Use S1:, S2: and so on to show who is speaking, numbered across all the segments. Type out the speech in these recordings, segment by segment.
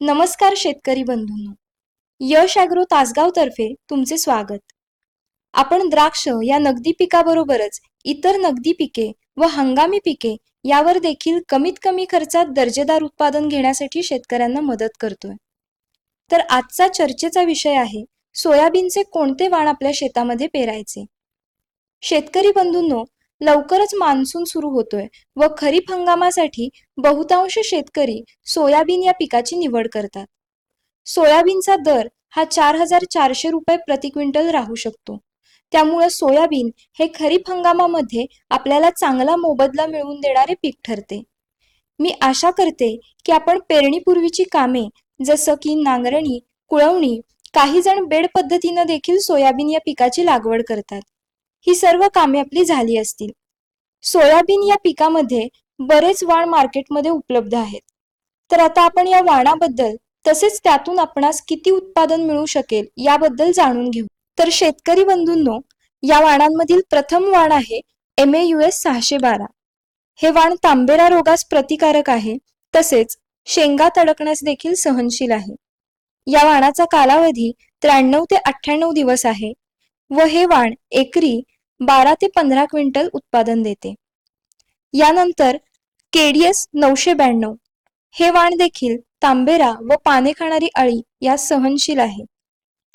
S1: नमस्कार शेतकरी बंधूंनो. यश ॲग्रो तासगाव तर्फे तुमचे स्वागत. आपण द्राक्ष या नगदी पिकाबरोबरच इतर नगदी पिके व हंगामी पिके यावर देखील कमीत कमी खर्चात दर्जेदार उत्पादन घेण्यासाठी शेतकऱ्यांना मदत करतोय. तर आजचा चर्चेचा विषय आहे सोयाबीनचे कोणते वाण आपल्या शेतामध्ये पेरायचे? शेतकरी बंधूंनो लवकरच मान्सून सुरू होतोय व खरीप हंगामासाठी बहुतांश शेतकरी सोयाबीन या पिकाची निवड करतात. सोयाबीनचा दर हा चार हजार चारशे रुपये प्रति क्विंटल राहू शकतो. त्यामुळे सोयाबीन हे खरीप हंगामामध्ये आपल्याला चांगला मोबदला मिळवून देणारे पीक ठरते. मी आशा करते की आपण पेरणीपूर्वीची कामे जसं की नांगरणी कुळवणी काही जण बेड पद्धतीनं देखील सोयाबीन या पिकाची लागवड करतात. ही सर्व कामे आपली झाली असतील. सोयाबीन या पिकामध्ये बरेच वाण मार्केटमध्ये उपलब्ध आहेत. तर आता आपण या वाणाबद्दल तसेच त्यातून आपणास किती उत्पादन मिळू शकेल याबद्दल जाणून घेऊ. तर शेतकरी बंधूंनो या वाणांमधील प्रथम वाण आहे एम ए यू एस सहाशे बारा. हे वाण तांबेरा रोगास प्रतिकारक आहे तसेच शेंगा तडकण्यास देखील सहनशील आहे. या वाणाचा कालावधी त्र्याण्णव ते अठ्ठ्याण्णव दिवस आहे व हे वाण एकरी बारा ते पंधरा क्विंटल उत्पादन देते. यानंतर केडीएस नऊशे ब्याण्णव. हे वाण देखील तांबेरा व पाने खाणारी अळी यास सहनशील आहे.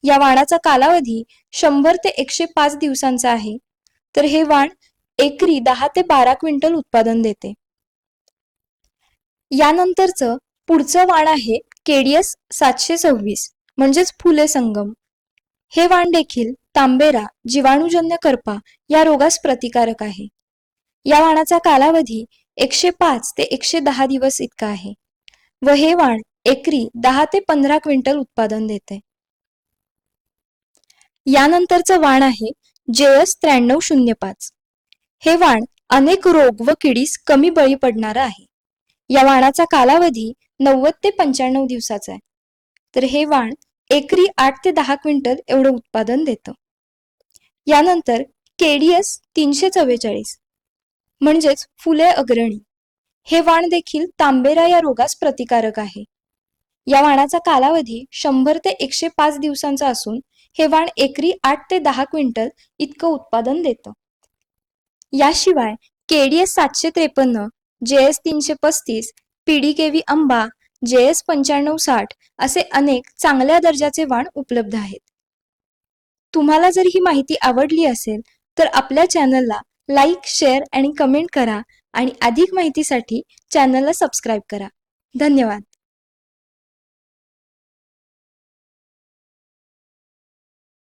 S1: या वाणाचा कालावधी शंभर ते एकशे पाच दिवसांचा आहे. तर हे वाण एकरी दहा ते बारा क्विंटल उत्पादन देते. यानंतरचं पुढचं वाण आहे केडीएस सातशे सव्वीस म्हणजेच फुले संगम. हे वाण देखील तांबेरा जीवाणूजन्य करपा या रोगास प्रतिकारक आहे. या वाणाचा कालावधी एकशे पाच ते एकशे दहा दिवस इतका आहे व हे वाण एकरी दहा ते पंधरा क्विंटल उत्पादन देते. यानंतरचं वाण आहे जेएस त्र्याण्णव शून्य पाच. हे वाण अनेक रोग व किडीस कमी बळी पडणार आहे. या वाणाचा कालावधी नव्वद ते पंच्याण्णव दिवसाचा आहे. तर हे वाण एकरी आठ ते दहा क्विंटल एवढं उत्पादन देतं. यानंतर केडीएस तीनशे चव्वेचाळीस म्हणजेच फुले अग्रणी हे वाण देखील तांबेरा या रोगास प्रतिकारक आहे. या वाणाचा कालावधी शंभर ते एकशे पाच दिवसांचा असून हे वाण एकरी आठ ते दहा क्विंटल इतकं उत्पादन देतं. याशिवाय केडीएस सातशे त्रेपन्न जे एस तीनशे पस्तीस पीडीकेव्ही आंबा जे एस पंच्याण्णव साठ असे अनेक चांगल्या दर्जाचे वाण उपलब्ध आहेत. तुम्हाला जर ही माहिती आवडली असेल तर आपल्या चॅनलला लाईक शेअर आणि कमेंट करा आणि अधिक माहितीसाठी चॅनलला सबस्क्राईब करा. धन्यवाद.